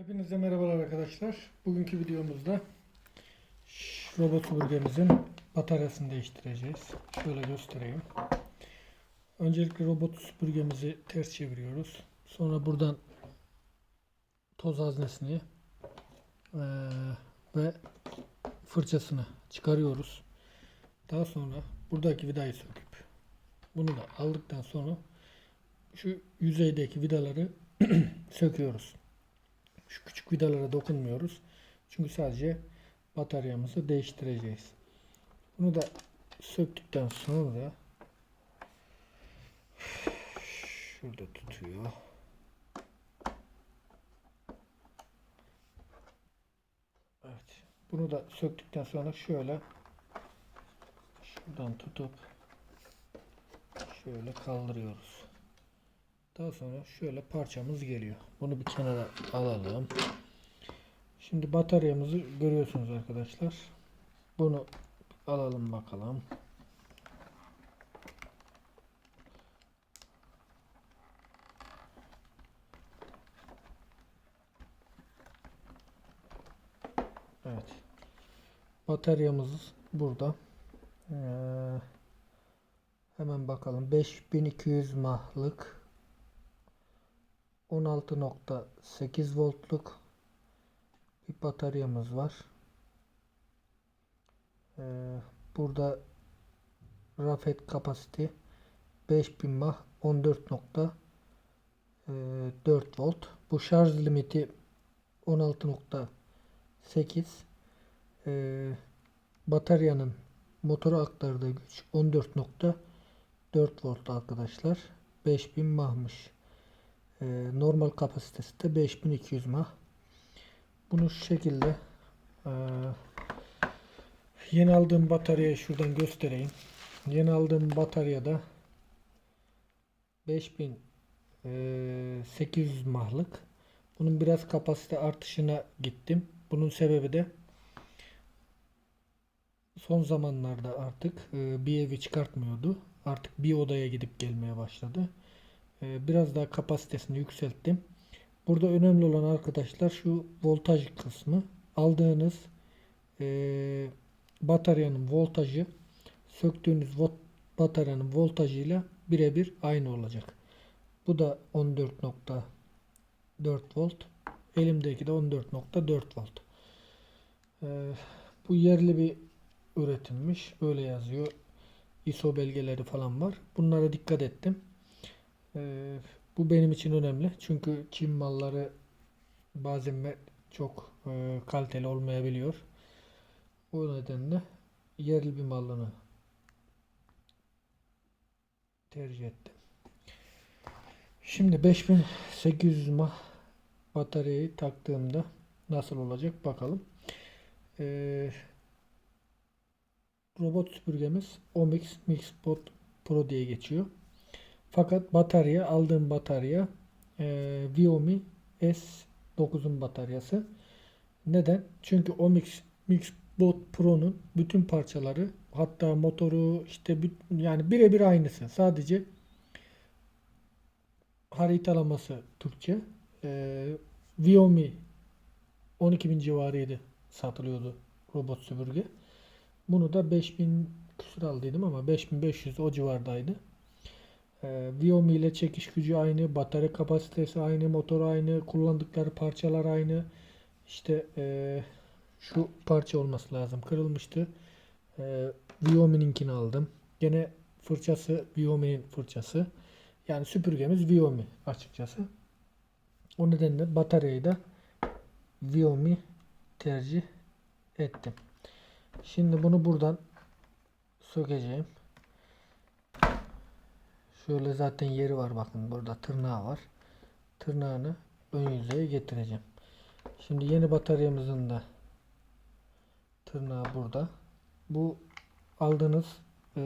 Hepinize merhabalar arkadaşlar. Bugünkü videomuzda robot süpürgemizin bataryasını değiştireceğiz. Şöyle göstereyim. Öncelikle robot süpürgemizi ters çeviriyoruz. Sonra buradan toz haznesini ve fırçasını çıkarıyoruz. Daha sonra buradaki vidayı söküp bunu da aldıktan sonra şu yüzeydeki vidaları söküyoruz. Şu küçük vidalara dokunmuyoruz. Çünkü sadece bataryamızı değiştireceğiz. Bunu da söktükten sonra şurada tutuyor. Evet. Bunu da söktükten sonra şöyle şuradan tutup şöyle kaldırıyoruz. Daha sonra şöyle parçamız geliyor. Bunu bir kenara alalım. Şimdi bataryamızı görüyorsunuz arkadaşlar. Bunu alalım bakalım. Evet. Bataryamız burada. Ee, hemen bakalım. 5200 mahlık 16.8 voltluk bir bataryamız var. Ee, burada rafet kapasite 5000 mah 14.4 volt. Bu şarj limiti 16.8 ee, bataryanın motora aktardığı güç 14.4 volt arkadaşlar. 5000 mahmış. Ee, normal kapasitesi de 5200 mah. Bunu şu şekilde ee, yeni aldığım bataryayı şuradan göstereyim. Yeni aldığım bataryada 5800 mahlık. Bunun biraz kapasite artışına gittim. Bunun sebebi de son zamanlarda artık e, bir evi çıkartmıyordu. Artık bir odaya gidip gelmeye başladı. E, biraz daha kapasitesini yükselttim. Burada önemli olan arkadaşlar şu voltaj kısmı. Aldığınız e, bataryanın voltajı söktüğünüz vo- bataryanın voltajıyla birebir aynı olacak. Bu da 14.4 volt. Elimdeki de 14.4 volt. E, bu yerli bir üretilmiş. Böyle yazıyor. ISO belgeleri falan var. Bunlara dikkat ettim. Ee, bu benim için önemli. Çünkü Çin malları bazen çok e, kaliteli olmayabiliyor. O nedenle yerli bir malını tercih ettim. Şimdi 5800 mah bataryayı taktığımda nasıl olacak bakalım. Ee, robot süpürgemiz Omix Mixbot Pro diye geçiyor. Fakat batarya aldığım batarya e, Viomi S9'un bataryası. Neden? Çünkü Omix Mixbot Pro'nun bütün parçaları hatta motoru işte yani birebir aynısı. Sadece haritalaması Türkçe. E, Viomi 12.000 civarıydı satılıyordu robot süpürge. Bunu da 5000 küsur aldıydım ama 5500 o civardaydı. Ee, Viomi ile çekiş gücü aynı, batarya kapasitesi aynı, motor aynı, kullandıkları parçalar aynı. İşte ee, şu parça olması lazım. Kırılmıştı. Ee, Viomi'ninkini aldım. Gene fırçası Viomi'nin fırçası. Yani süpürgemiz Viomi açıkçası. O nedenle bataryayı da Viomi tercih ettim. Şimdi bunu buradan sökeceğim. Şöyle zaten yeri var bakın burada tırnağı var. Tırnağını ön yüzeye getireceğim. Şimdi yeni bataryamızın da tırnağı burada. Bu aldığınız e,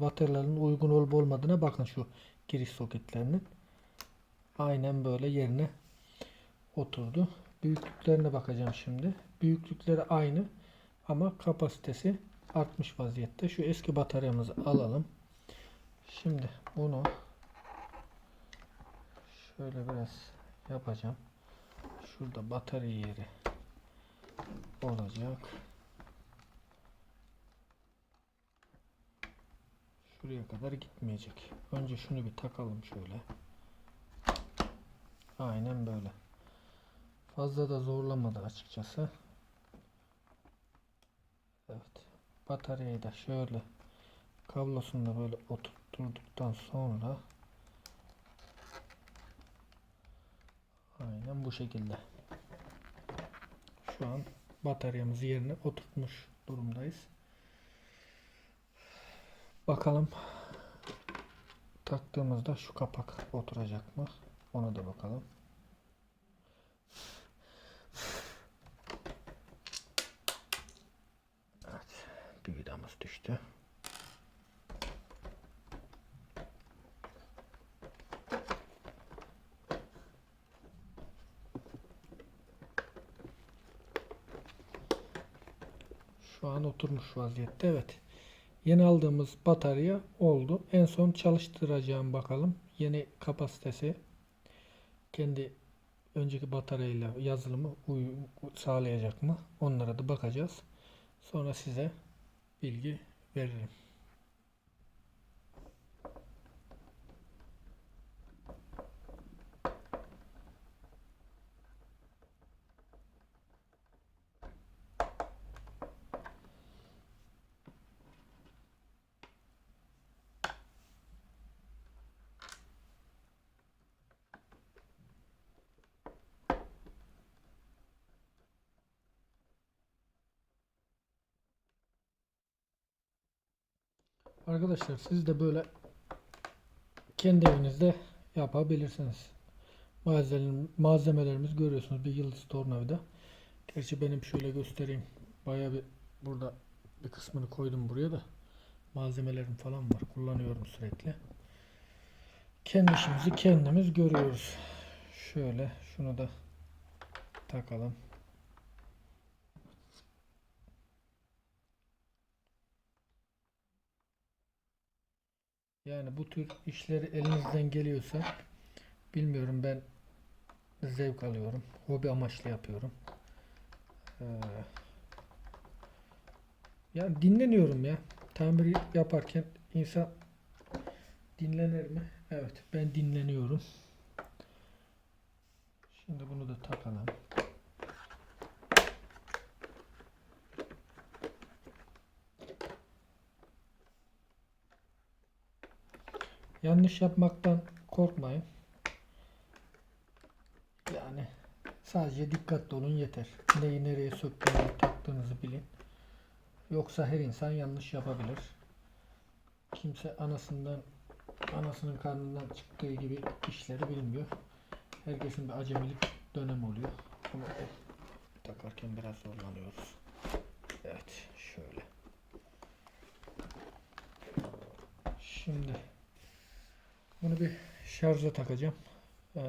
bataryaların uygun olup olmadığına bakın şu giriş soketlerinin. Aynen böyle yerine oturdu. Büyüklüklerine bakacağım şimdi. Büyüklükleri aynı ama kapasitesi artmış vaziyette. Şu eski bataryamızı alalım. Şimdi bunu şöyle biraz yapacağım. Şurada batarya yeri olacak. Şuraya kadar gitmeyecek. Önce şunu bir takalım şöyle. Aynen böyle. Fazla da zorlamadı açıkçası. Evet. Bataryayı da şöyle kablosunu da böyle oturtturduktan sonra aynen bu şekilde. Şu an bataryamızı yerine oturtmuş durumdayız. Bakalım taktığımızda şu kapak oturacak mı? Ona da bakalım. Evet, bir vidamız düştü. Şu an oturmuş vaziyette. Evet. Yeni aldığımız batarya oldu. En son çalıştıracağım bakalım. Yeni kapasitesi kendi önceki bataryayla yazılımı uyum sağlayacak mı? Onlara da bakacağız. Sonra size bilgi veririm. Arkadaşlar siz de böyle kendi evinizde yapabilirsiniz. Malzeme, malzemelerimiz görüyorsunuz bir yıldız tornavida. Gerçi benim şöyle göstereyim. Baya bir burada bir kısmını koydum buraya da. Malzemelerim falan var. Kullanıyorum sürekli. Kendi işimizi kendimiz görüyoruz. Şöyle şunu da takalım. Yani bu tür işleri elinizden geliyorsa bilmiyorum ben zevk alıyorum. Hobi amaçlı yapıyorum. Ee, yani dinleniyorum ya. Tamir yaparken insan dinlenir mi? Evet ben dinleniyorum. Şimdi bunu da takalım. Yanlış yapmaktan korkmayın. Yani sadece dikkatli olun yeter. Neyi nereye söktüğünüzü taktığınızı bilin. Yoksa her insan yanlış yapabilir. Kimse anasından anasının karnından çıktığı gibi işleri bilmiyor. Herkesin bir acemilik dönemi oluyor. Ama takarken biraz zorlanıyoruz. Evet, şöyle. Şimdi bunu bir şarja takacağım. Ee,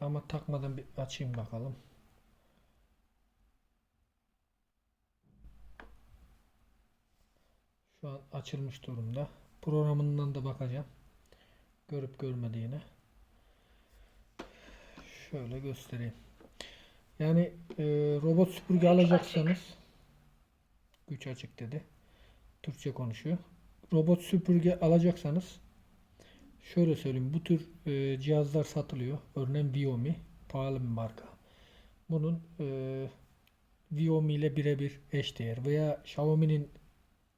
ama takmadan bir açayım bakalım. Şu an açılmış durumda. Programından da bakacağım. Görüp görmediğine. Şöyle göstereyim. Yani e, robot süpürge alacaksanız güç açık dedi. Türkçe konuşuyor. Robot süpürge alacaksanız şöyle söyleyeyim. Bu tür e, cihazlar satılıyor. Örneğin Viomi. Pahalı bir marka. Bunun e, Viomi ile birebir eşdeğer veya Xiaomi'nin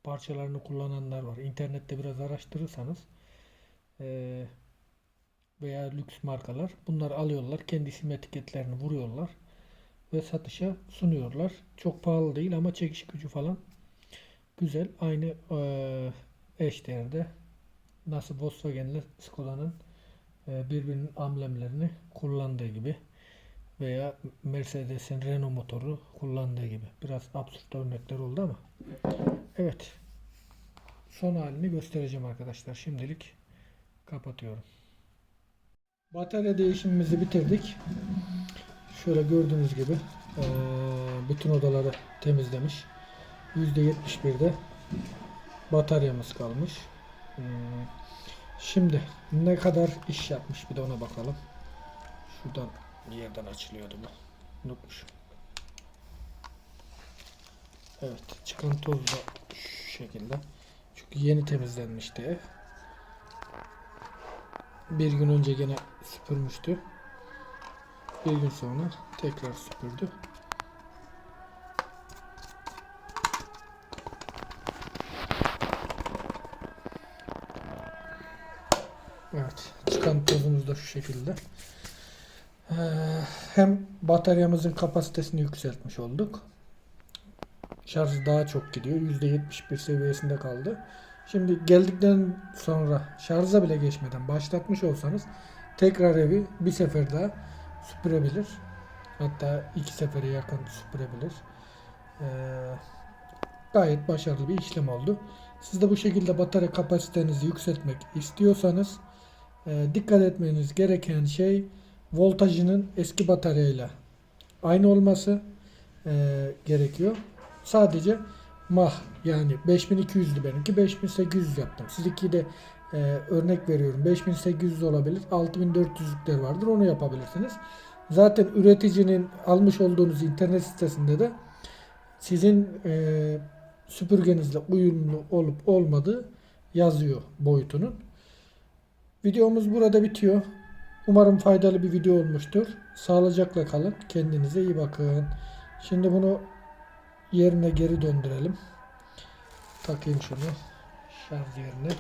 parçalarını kullananlar var. İnternette biraz araştırırsanız e, veya lüks markalar bunları alıyorlar. Kendi isim etiketlerini vuruyorlar ve satışa sunuyorlar. Çok pahalı değil ama çekiş gücü falan güzel. Aynı e, eşdeğerde nasıl Volkswagen ile Skoda'nın e, birbirinin amblemlerini kullandığı gibi veya Mercedes'in Renault motoru kullandığı gibi. Biraz absürt örnekler oldu ama evet. Son halini göstereceğim arkadaşlar. Şimdilik kapatıyorum. Batarya değişimimizi bitirdik. Şöyle gördüğünüz gibi eee, bütün odaları temizlemiş. %71'de bataryamız kalmış. Hmm, Şimdi ne kadar iş yapmış bir de ona bakalım. Şuradan yerden açılıyordu bu. unutmuşum. Evet çıkan toz da şu şekilde. Çünkü yeni temizlenmişti. Bir gün önce gene süpürmüştü. Bir gün sonra tekrar süpürdü. Evet, çıkan tozumuz da şu şekilde. Ee, hem bataryamızın kapasitesini yükseltmiş olduk. Şarj daha çok gidiyor. %71 seviyesinde kaldı. Şimdi geldikten sonra şarja bile geçmeden başlatmış olsanız tekrar evi bir sefer daha süpürebilir. Hatta iki sefere yakın süpürebilir. Ee, gayet başarılı bir işlem oldu. Siz de bu şekilde batarya kapasitenizi yükseltmek istiyorsanız e, dikkat etmeniz gereken şey voltajının eski bataryayla aynı olması e, gerekiyor. Sadece mah yani 5200'dü benimki 5800 yaptım. Sizinki de e, örnek veriyorum 5800 olabilir 6400'lükler vardır onu yapabilirsiniz. Zaten üreticinin almış olduğunuz internet sitesinde de sizin e, süpürgenizle uyumlu olup olmadığı yazıyor boyutunun. Videomuz burada bitiyor. Umarım faydalı bir video olmuştur. Sağlıcakla kalın. Kendinize iyi bakın. Şimdi bunu yerine geri döndürelim. Takayım şunu. Şarj yerine.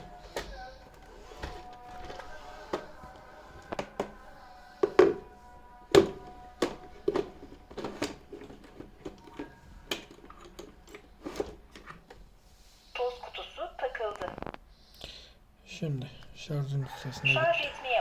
Toz kutusu takıldı. Şimdi şarjın sesine Şarj etmeye